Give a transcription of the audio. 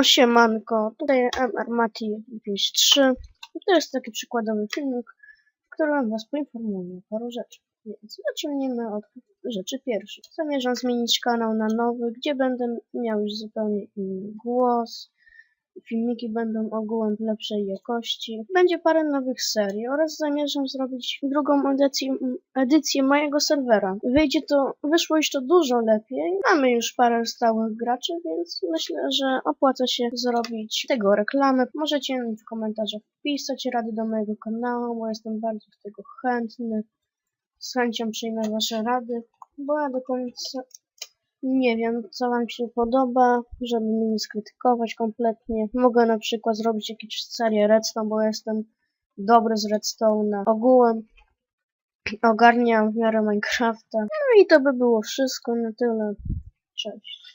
No siemanko, tutaj MR Mati 53. To jest taki przykładowy filmik, w którym was poinformuję o paru rzeczy. Więc zacznijmy od rzeczy pierwszej. Zamierzam zmienić kanał na nowy, gdzie będę miał już zupełnie inny głos. Filmiki będą ogółem lepszej jakości. Będzie parę nowych serii oraz zamierzam zrobić drugą edycję, edycję mojego serwera. Wyjdzie to, wyszło już to dużo lepiej. Mamy już parę stałych graczy, więc myślę, że opłaca się zrobić tego reklamę. Możecie w komentarzach wpisać rady do mojego kanału, bo jestem bardzo do tego chętny. Z chęcią przyjmę wasze rady, bo ja do końca nie wiem, co wam się podoba, żeby mnie nie skrytykować kompletnie. Mogę na przykład zrobić jakieś serię redstone, bo jestem dobry z redstone ogółem. Ogarniam w miarę Minecrafta. No i to by było wszystko na tyle. Cześć.